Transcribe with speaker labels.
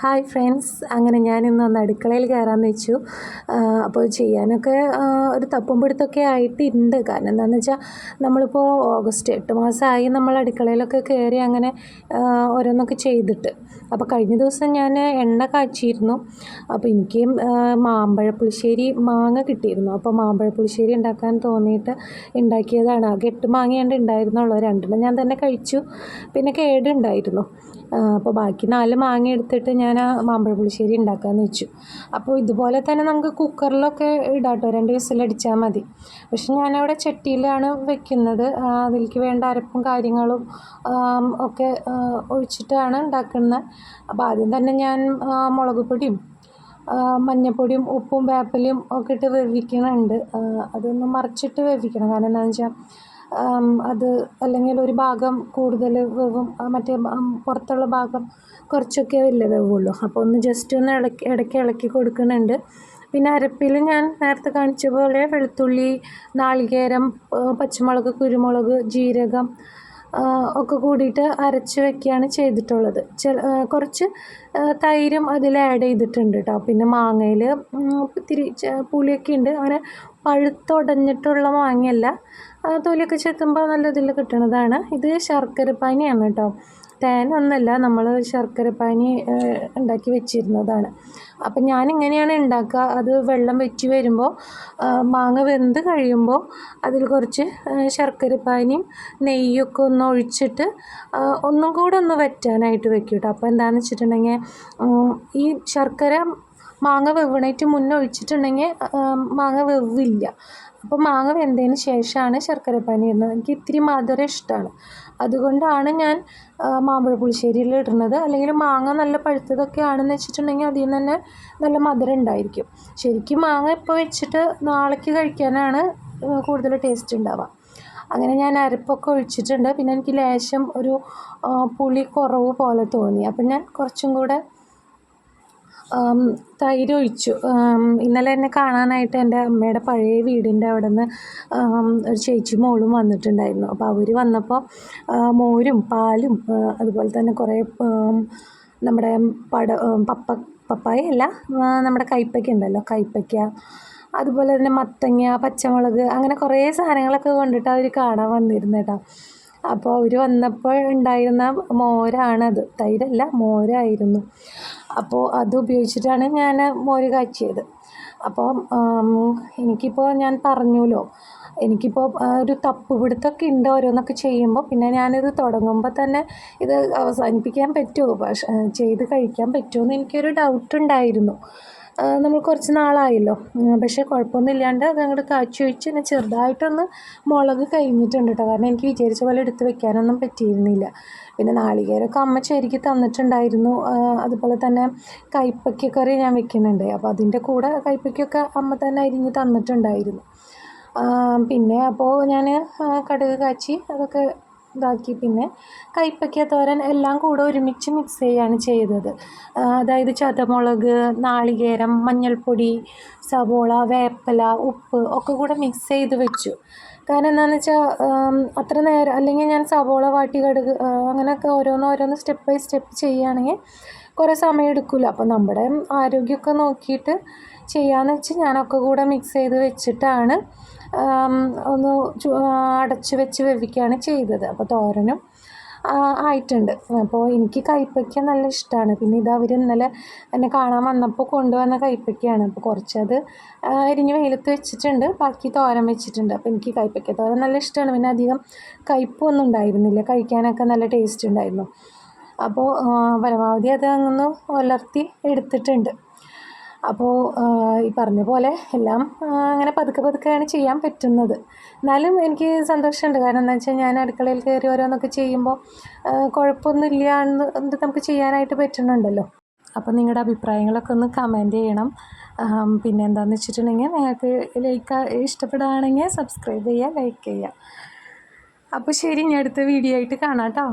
Speaker 1: Hi friends. അങ്ങനെ ഞാനിന്ന് ഒന്ന് അടുക്കളയിൽ കയറാമെന്ന് വെച്ചു. അപ്പോൾ ചെയ്യാനൊക്കെ ഒരു തപ്പും പിടുത്തൊക്കെ ആയിട്ടുണ്ട്. കാരണം എന്താണെന്ന് വെച്ചാൽ നമ്മളിപ്പോൾ ഓഗസ്റ്റ് എട്ട് മാസമായി നമ്മൾ അടുക്കളയിലൊക്കെ കയറി അങ്ങനെ ഓരോന്നൊക്കെ ചെയ്തിട്ട്. അപ്പോൾ കഴിഞ്ഞ ദിവസം ഞാൻ എണ്ണ കാച്ചിയിരുന്നു അപ്പോൾ എനിക്ക് മാമ്പഴപ്പുളിശ്ശേരി മാങ്ങ കിട്ടിയിരുന്നു. അപ്പോൾ മാമ്പഴപ്പുളിശ്ശേരി ഉണ്ടാക്കാൻ തോന്നിയിട്ട് ഉണ്ടാക്കിയതാണ്. ആകെ എട്ട് മാങ്ങയുണ്ട് ഉണ്ടായിരുന്നുള്ളൂ. രണ്ടെണ്ണം ഞാൻ തന്നെ കഴിച്ചു. പിന്നെ കേടുണ്ടായിരുന്നു. അപ്പോൾ ബാക്കി നാല് മാങ്ങ എടുത്തിട്ട് ഞാൻ ആ മാമ്പഴ പുളിശ്ശേരി ഉണ്ടാക്കാമെന്ന് വെച്ചു. അപ്പോൾ ഇതുപോലെ തന്നെ നമുക്ക് കുക്കറിലൊക്കെ ഇടാം കേട്ടോ രണ്ട് വിസിലടിച്ചാൽ മതി. പക്ഷെ ഞാനവിടെ ചട്ടിയിലാണ് വെക്കുന്നത്. അതിലേക്ക് വേണ്ട അരപ്പും കാര്യങ്ങളും ഒക്കെ ഒഴിച്ചിട്ടാണ് ഉണ്ടാക്കുന്നത്. അപ്പോൾ ആദ്യം തന്നെ ഞാൻ മുളക് പൊടിയും മഞ്ഞൾപ്പൊടിയും ഉപ്പും വേപ്പിലയും ഒക്കെ ഇട്ട് വേവിക്കുന്നുണ്ട് അതൊന്ന് മറിച്ചിട്ട് വേവിക്കണം. കാരണം എന്താണെന്ന് വെച്ചാൽ അത് അല്ലെങ്കിൽ ഒരു ഭാഗം കൂടുതൽ വേവും മറ്റേ പുറത്തുള്ള ഭാഗം കുറച്ചൊക്കെ അല്ലേ വേവുള്ളൂ. അപ്പോൾ ഒന്ന് ജസ്റ്റ് ഒന്ന് ഇളക്കി ഇടയ്ക്ക് ഇളക്കി കൊടുക്കുന്നുണ്ട്. പിന്നെ അരപ്പിൽ ഞാൻ നേരത്തെ കാണിച്ച പോലെ വെളുത്തുള്ളി നാളികേരം പച്ചമുളക് കുരുമുളക് ജീരകം ഒക്കെ കൂടിയിട്ട് അരച്ച് വെക്കുകയാണ് ചെയ്തിട്ടുള്ളത്. ചില കുറച്ച് തൈരും അതിൽ ആഡ് ചെയ്തിട്ടുണ്ട് കേട്ടോ പിന്നെ മാങ്ങയിൽ ഇത്തിരി പുളിയൊക്കെ ഉണ്ട് അങ്ങനെ പഴുത്തുടഞ്ഞിട്ടുള്ള മാങ്ങയല്ല. തൊലിയൊക്കെ ചെത്തുമ്പോൾ നല്ല ഇതിൽ കിട്ടുന്നതാണ് ഇത് ശർക്കര പനിയാണ് കേട്ടോ തേൻ ഒന്നല്ല നമ്മൾ ശർക്കര പാനി ഉണ്ടാക്കി വെച്ചിരുന്നതാണ്. അപ്പം ഞാനിങ്ങനെയാണ് ഉണ്ടാക്കുക? അത് വെള്ളം വെച്ച് വരുമ്പോൾ മാങ്ങ വെന്ത് കഴിയുമ്പോൾ അതിൽ കുറച്ച് ശർക്കര പാനിയും നെയ്യൊക്കെ ഒന്ന് ഒഴിച്ചിട്ട് ഒന്നും കൂടെ ഒന്ന് വറ്റാനായിട്ട് വെക്കും കേട്ടോ അപ്പോൾ എന്താണെന്ന് വെച്ചിട്ടുണ്ടെങ്കിൽ ഈ ശർക്കര മാങ്ങ വെവ്വണേറ്റ് മുന്നേ ഒഴിച്ചിട്ടുണ്ടെങ്കിൽ മാങ്ങ വെവില്ല അപ്പോൾ മാങ്ങ വെന്തതിന് ശേഷമാണ് ശർക്കര ശർക്കരപ്പാനി ഇടുന്നത്. എനിക്ക് ഇത്തിരി മധുരം ഇഷ്ടമാണ് അതുകൊണ്ടാണ് ഞാൻ മാമ്പഴ പുളിശ്ശേരിയിൽ ഇടുന്നത്. അല്ലെങ്കിൽ മാങ്ങ നല്ല പഴുത്തതൊക്കെ ആണെന്ന് വെച്ചിട്ടുണ്ടെങ്കിൽ അതിൽ നിന്ന് തന്നെ നല്ല മധുരം ഉണ്ടായിരിക്കും. ശരിക്കും മാങ്ങ ഇപ്പോൾ വെച്ചിട്ട് നാളേക്ക് കഴിക്കാനാണ് കൂടുതൽ ടേസ്റ്റ് ഉണ്ടാവുക. അങ്ങനെ ഞാൻ അരപ്പൊക്കെ ഒഴിച്ചിട്ടുണ്ട്. പിന്നെ എനിക്ക് ലേശം ഒരു പുളി കുറവ് പോലെ തോന്നി. അപ്പം ഞാൻ കുറച്ചും കൂടെ തൈര് ഒഴിച്ചു ഇന്നലെ എന്നെ കാണാനായിട്ട് എന്റെ അമ്മയുടെ പഴയ വീടിന്റെ അവിടെ നിന്ന് ഒരു ചേച്ചി മോളും വന്നിട്ടുണ്ടായിരുന്നു. അപ്പോൾ അവർ വന്നപ്പോൾ മോരും പാലും അതുപോലെ തന്നെ കുറേ നമ്മുടെ പട പപ്പ പപ്പായ അല്ല നമ്മുടെ കൈപ്പയ്ക്ക ഉണ്ടല്ലോ കൈപ്പയ്ക്ക. അതുപോലെ തന്നെ മത്തങ്ങ പച്ചമുളക് അങ്ങനെ കുറേ സാധനങ്ങളൊക്കെ കൊണ്ടിട്ട് അവർ കാണാൻ വന്നിരുന്നു കേട്ടോ. അപ്പോൾ അവർ വന്നപ്പോൾ ഉണ്ടായിരുന്ന മോരാണത്. തൈരല്ല മോരായിരുന്നു. അപ്പോൾ അത് ഉപയോഗിച്ചിട്ടാണ് ഞാൻ മോര് കാച്ചിയത്. അപ്പോൾ എനിക്കിപ്പോൾ ഞാൻ പറഞ്ഞല്ലോ. എനിക്കിപ്പോൾ ഒരു തപ്പ് പിടുത്തൊക്കെ ഉണ്ട് ഓരോന്നൊക്കെ ചെയ്യുമ്പോൾ പിന്നെ ഞാനിത് തുടങ്ങുമ്പോൾ തന്നെ ഇത് അവസാനിപ്പിക്കാൻ പറ്റുമോ പക്ഷേ ചെയ്ത് കഴിക്കാൻ പറ്റുമോ എന്ന് എനിക്കൊരു ഡൗട്ട് ഉണ്ടായിരുന്നു. നമ്മൾ കുറച്ച് നാളായല്ലോ. പക്ഷേ കുഴപ്പമൊന്നും ഇല്ലാണ്ട് അത് അങ്ങോട്ട് കാച്ചി ഒഴിച്ച് പിന്നെ ചെറുതായിട്ടൊന്ന് മുളക് കഴിഞ്ഞിട്ടുണ്ട് കേട്ടോ കാരണം എനിക്ക് വിചാരിച്ച പോലെ എടുത്ത് വെക്കാനൊന്നും പറ്റിയിരുന്നില്ല. പിന്നെ നാളികേരമൊക്കെ അമ്മ ചേരിക്ക് തന്നിട്ടുണ്ടായിരുന്നു. അതുപോലെ തന്നെ കൈപ്പക്കറി ഞാൻ വെക്കുന്നുണ്ട്. അപ്പോൾ അതിന്റെ കൂടെ കൈപ്പയ്ക്കൊക്കെ അമ്മ തന്നെ അരിഞ്ഞ് തന്നിട്ടുണ്ടായിരുന്നു. പിന്നെ അപ്പോൾ ഞാൻ കടുക് കാച്ചി അതൊക്കെ ഇതാക്കി. പിന്നെ കൈപ്പയ്ക്ക തോരൻ എല്ലാം കൂടെ ഒരുമിച്ച് മിക്സ് ചെയ്യുകയാണ് ചെയ്തത്. അതായത് ചതമുളക് നാളികേരം മഞ്ഞൾപ്പൊടി സവോള വേപ്പില ഉപ്പ് ഒക്കെ കൂടെ മിക്സ് ചെയ്ത് വെച്ചു. കാരണം എന്താണെന്ന് വെച്ചാൽ അത്ര നേരം അല്ലെങ്കിൽ ഞാൻ സവോള വാട്ടി കടുക് അങ്ങനെയൊക്കെ ഓരോന്ന് ഓരോന്ന് സ്റ്റെപ്പ് ബൈ സ്റ്റെപ്പ് ചെയ്യുകയാണെങ്കിൽ കുറേ സമയം എടുക്കില്ല അപ്പോൾ നമ്മുടെ ആരോഗ്യമൊക്കെ നോക്കിയിട്ട് ചെയ്യാമെന്ന് വെച്ച് ഞാനൊക്കെ കൂടെ മിക്സ് ചെയ്ത് വെച്ചിട്ടാണ് ഒന്ന് അടച്ചു വെച്ച് വേവിക്കുകയാണ് ചെയ്തത്. അപ്പോൾ തോരനും ആയിട്ടുണ്ട്. അപ്പോൾ എനിക്ക് കൈപ്പയ്ക്ക നല്ല ഇഷ്ടമാണ് പിന്നെ ഇത് അവർ ഇന്നലെ എന്നെ കാണാൻ വന്നപ്പോൾ കൊണ്ടുവന്ന കൈപ്പയ്ക്കയാണ്. അപ്പോൾ കുറച്ചത് അരിഞ്ഞ് വെയിലത്ത് വെച്ചിട്ടുണ്ട്. ബാക്കി തോരൻ വെച്ചിട്ടുണ്ട്. അപ്പോൾ എനിക്ക് കൈപ്പയ്ക്ക തോരൻ നല്ല ഇഷ്ടമാണ് പിന്നെ അധികം കയ്പൊന്നും ഉണ്ടായിരുന്നില്ല. കഴിക്കാനൊക്കെ നല്ല ടേസ്റ്റ് ഉണ്ടായിരുന്നു. അപ്പോൾ പരമാവധി അത് അങ്ങൊന്ന് ഉലർത്തി എടുത്തിട്ടുണ്ട്. അപ്പോൾ ഈ പറഞ്ഞ പോലെ എല്ലാം അങ്ങനെ പതുക്കെ പതുക്കെയാണ് ചെയ്യാൻ പറ്റുന്നത്. എന്നാലും എനിക്ക് സന്തോഷമുണ്ട്. കാരണം എന്താ വെച്ചാൽ ഞാൻ അടുക്കളയിൽ കയറി ഓരോന്നൊക്കെ ചെയ്യുമ്പോൾ കുഴപ്പമൊന്നുമില്ല എന്ന് നമുക്ക് ചെയ്യാനായിട്ട് പറ്റുന്നുണ്ടല്ലോ. അപ്പോൾ നിങ്ങളുടെ അഭിപ്രായങ്ങളൊക്കെ ഒന്ന് കമന്റ് ചെയ്യണം. പിന്നെ എന്താണെന്ന് വെച്ചിട്ടുണ്ടെങ്കിൽ നിങ്ങൾക്ക് ലൈക്ക് ഇഷ്ടപ്പെടുകയാണെങ്കിൽ സബ്സ്ക്രൈബ് ചെയ്യുക ലൈക്ക് ചെയ്യുക. അപ്പോൾ ശരി ഇനി അടുത്ത വീഡിയോ ആയിട്ട് കാണാം കേട്ടോ.